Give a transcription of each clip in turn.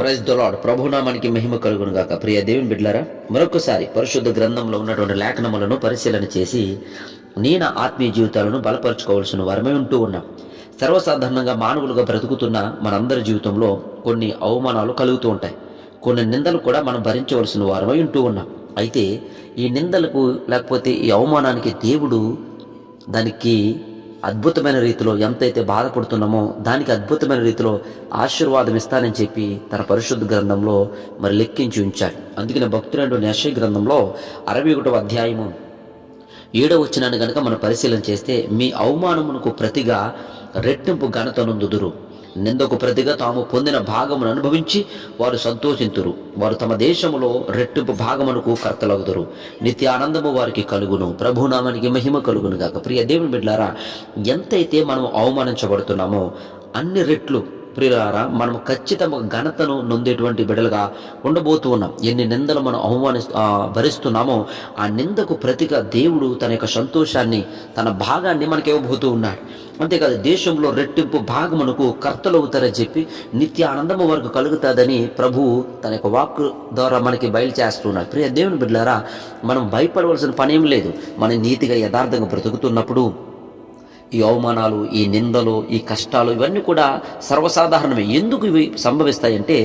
Praise దొలాడ్ ప్రభునామానికి మహిమ కలుగును గాక ప్రియ దేవుని బిడ్డలారా మరొకసారి పరిశుద్ధ గ్రంథంలో ఉన్నటువంటి లేఖనములను పరిశీలన చేసి నేను ఆత్మీయ జీవితాలను బలపరచుకోవాల్సిన వారమే ఉంటూ ఉన్నాం. సర్వసాధారణంగా మానవులుగా బ్రతుకుతున్న మనందరి జీవితంలో కొన్ని అవమానాలు కలుగుతూ ఉంటాయి. కొన్ని నిందలు కూడా మనం భరించవలసిన వారమై ఉంటూ ఉన్నాం. అయితే ఈ నిందలకు లేకపోతే ఈ అవమానానికి దేవుడు దానికి అద్భుతమైన రీతిలో ఎంతైతే బాధపడుతున్నామో దానికి అద్భుతమైన రీతిలో ఆశీర్వాదం ఇస్తానని చెప్పి తన పరిశుద్ధ గ్రంథంలో మరి లెక్కించి ఉంచాడు. అందుకని భక్తులైన యశ గ్రంథంలో అరవై ఒకటవ అధ్యాయము ఏడో వచ్చినాన్ని కనుక మనం పరిశీలన చేస్తే మీ అవమానమునకు ప్రతిగా రెట్టింపు ఘనతనుందుదురు నిందకు ప్రతిగా తాము పొందిన భాగమును అనుభవించి వారు సంతోషింతురు. వారు తమ దేశములో రెట్టింపు భాగమునకు కర్తలగుదురు. నిత్య ఆనందము వారికి కలుగును. ప్రభునామానికి మహిమ కలుగును గాక ప్రియ దేవుని బిడ్డారా ఎంతైతే మనం అవమానించబడుతున్నామో అన్ని రెట్లు ప్రియులారా మనం ఖచ్చితంగా ఘనతను నొందేటువంటి బిడలుగా ఉండబోతూ ఉన్నాం. ఎన్ని నిందలు మనం అవమాని భరిస్తున్నామో ఆ నిందకు ప్రతిగా దేవుడు తన యొక్క సంతోషాన్ని తన భాగాన్ని మనకి ఇవ్వబోతూ ఉన్నాడు. అంతేకాదు దేశంలో రెట్టింపు భాగమునకు కర్తలు అవుతారని చెప్పి నిత్య ఆనందము వరకు కలుగుతుందని ప్రభువు తన యొక్క వాక్ ద్వారా మనకి బయలుచేస్తున్నాడు ప్రియ దేవుని బిడ్డారా మనం భయపడవలసిన పనేం లేదు. మనం నీతిగా యథార్థంగా బ్రతుకుతున్నప్పుడు ఈ అవమానాలు ఈ నిందలు ఈ కష్టాలు ఇవన్నీ కూడా సర్వసాధారణమే. ఎందుకు ఇవి సంభవిస్తాయంటే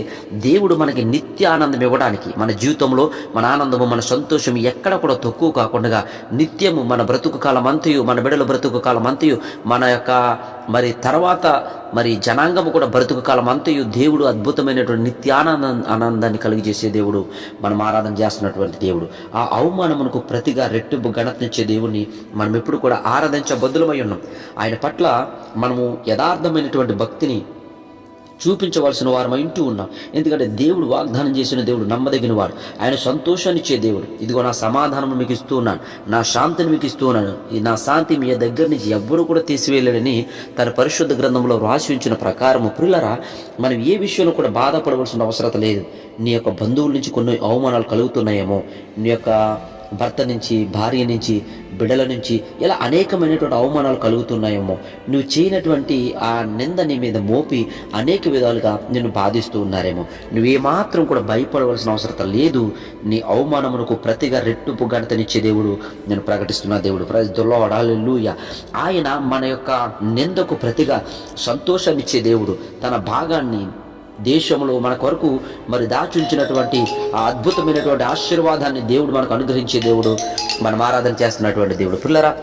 దేవుడు మనకి నిత్య ఆనందం ఇవ్వడానికి మన జీవితంలో మన ఆనందము మన సంతోషం ఎక్కడ కూడా తక్కువ కాకుండా నిత్యము మన బ్రతుకు కాలం అంతయు మన బిడల బ్రతుకు కాలం అంతయు మన యొక్క మరి తర్వాత మరి జనాంగము కూడా బ్రతుకు కాలం అంతయు దేవుడు అద్భుతమైనటువంటి నిత్యానంద ఆనందాన్ని కలిగజేసే దేవుడు మనం ఆరాధన చేస్తున్నటువంటి దేవుడు. ఆ అవమానమునకు ప్రతిగా రెట్టింపు ఘనతనిచ్చే దేవుడిని మనం ఎప్పుడు కూడా ఆరాధించబద్దులమై ఉన్నాం. ఆయన పట్ల మనము యథార్థమైనటువంటి భక్తిని చూపించవలసిన వారమై ఇంటూ ఉన్నాం. ఎందుకంటే దేవుడు వాగ్దానం చేసిన దేవుడు నమ్మదగిన వాడు ఆయన సంతోషాన్ని ఇచ్చే దేవుడు. ఇదిగో నా సమాధానం మీకు ఇస్తూ ఉన్నాను. నా శాంతిని మీకు ఇస్తూ ఉన్నాను. నా శాంతి మీ దగ్గర నుంచి ఎవ్వరూ కూడా తీసివేయలేడని తన పరిశుద్ధ గ్రంథంలో రాసి ఉంచిన ప్రకారము. ప్రిల్లరా మనం ఏ విషయంలో కూడా బాధపడవలసిన అవసరం లేదు. నీ యొక్క బంధువుల నుంచి కొన్ని అవమానాలు కలుగుతున్నాయేమో. నీ యొక్క భర్త నుంచి భార్య నుంచి బిడల నుంచి ఇలా అనేకమైనటువంటి అవమానాలు కలుగుతున్నాయేమో. నువ్వు చేయనటువంటి ఆ నింద నీ మీద మోపి అనేక విధాలుగా నిన్ను బాధిస్తూ ఉన్నారేమో. నువ్వేమాత్రం కూడా భయపడవలసిన అవసరం లేదు. నీ అవమానమునకు ప్రతిగా రెట్టింపు గణతనిచ్చే దేవుడు నేను ప్రకటిస్తున్న దేవుడు. ప్రజల్లో అడాలూయ ఆయన మన యొక్క నిందకు ప్రతిగా సంతోషాన్నిచ్చే దేవుడు. తన భాగాన్ని దేశంలో మన కొరకు మరి దాచుంచినటువంటి ఆ అద్భుతమైనటువంటి ఆశీర్వాదాన్ని దేవుడు మనకు అనుగ్రహించే దేవుడు. మనం ఆరాధన చేస్తున్నటువంటి దేవుడు. పిల్లరా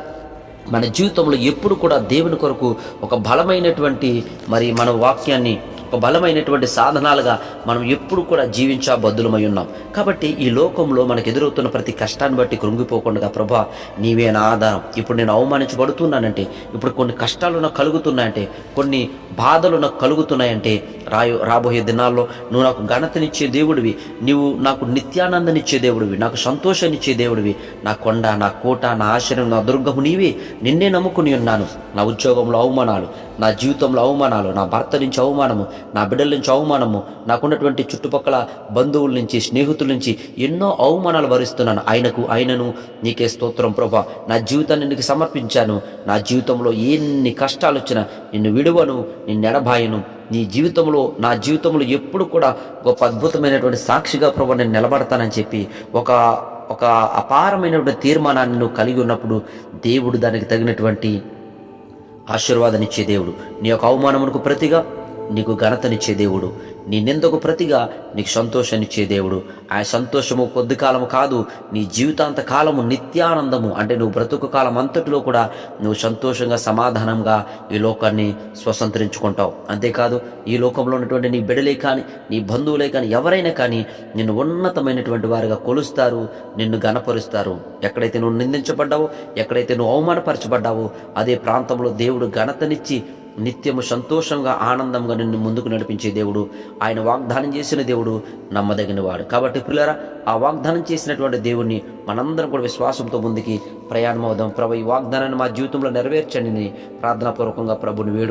మన జీవితంలో ఎప్పుడు కూడా దేవుని కొరకు ఒక బలమైనటువంటి మరి మన వాక్యాన్ని ఒక బలమైనటువంటి సాధనాలుగా మనం ఎప్పుడు కూడా జీవించా బద్దులమై ఉన్నాం. కాబట్టి ఈ లోకంలో మనకు ఎదురవుతున్న ప్రతి కష్టాన్ని బట్టి కృంగిపోకుండా ప్రభా నీవే నా ఆధారం. ఇప్పుడు నేను అవమానించబడుతున్నానంటే ఇప్పుడు కొన్ని కష్టాలు నాకు కలుగుతున్నాయంటే కొన్ని బాధలు నాకు కలుగుతున్నాయంటే రాయో రాబోయే దినాల్లో నువ్వు నాకు ఘనతనిచ్చే దేవుడివి నువ్వు నాకు నిత్యానందనిచ్చే దేవుడివి నాకు సంతోషాన్నిచ్చే దేవుడివి. నా కొండ నా కోట నా ఆశ్రయం నా దుర్గము నీవే. నిన్నే నమ్ముకుని ఉన్నాను. నా ఉద్యోగంలో అవమానాలు నా జీవితంలో అవమానాలు నా భర్త నుంచి అవమానము. నా బిడ్డల నుంచి అవమానము నాకున్నటువంటి చుట్టుపక్కల బంధువుల నుంచి స్నేహితుల నుంచి ఎన్నో అవమానాలు భరిస్తున్నాను ఆయనకు ఆయనను నీకే స్తోత్రం ప్రభా. నా జీవితాన్ని నీకు సమర్పించాను. నా జీవితంలో ఎన్ని కష్టాలు వచ్చినా నిన్ను విడువను నిన్ను ఎడబాయను. నీ జీవితంలో నా జీవితంలో ఎప్పుడు కూడా గొప్ప అద్భుతమైనటువంటి సాక్షిగా ప్రభు నేను నిలబడతానని చెప్పి ఒక ఒక అపారమైనటువంటి తీర్మానాన్ని నువ్వు కలిగి ఉన్నప్పుడు దేవుడు దానికి తగినటువంటి ఆశీర్వాదాన్నిచ్చే దేవుడు. నీ యొక్క అవమానమునకు ప్రతిగా నీకు ఘనతనిచ్చే దేవుడు. నీ నిందకు ప్రతిగా నీకు సంతోషాన్నిచ్చే దేవుడు. ఆ సంతోషము కొద్ది కాలము కాదు నీ జీవితాంత కాలము నిత్యానందము. అంటే నువ్వు బ్రతుకు కాలం అంతటిలో కూడా నువ్వు సంతోషంగా సమాధానంగా ఈ లోకాన్ని స్వతంత్రించుకుంటావు. అంతేకాదు ఈ లోకంలో ఉన్నటువంటి నీ బిడలే కానీ నీ బంధువులే కానీ ఎవరైనా కానీ నిన్ను ఉన్నతమైనటువంటి వారిగా కొలుస్తారు నిన్ను గణపరుస్తారు ఎక్కడైతే నువ్వు నిందించబడ్డావో ఎక్కడైతే నువ్వు అవమానపరచబడ్డావో అదే ప్రాంతంలో దేవుడు ఘనతనిచ్చి నిత్యము సంతోషంగా ఆనందంగా నిన్ను ముందుకు నడిపించే దేవుడు ఆయన వాగ్దానం చేసిన దేవుడు నమ్మదగిన వాడు కాబట్టి పిల్లరా ఆ వాగ్దానం చేసినటువంటి దేవుణ్ణి మనందరం కూడా విశ్వాసంతో ముందుకి ప్రయాణం అవుదాం ప్రభు ఈ వాగ్దానాన్ని మా జీవితంలో నెరవేర్చండి. ప్రార్థనాపూర్వకంగా ప్రభుని వేడు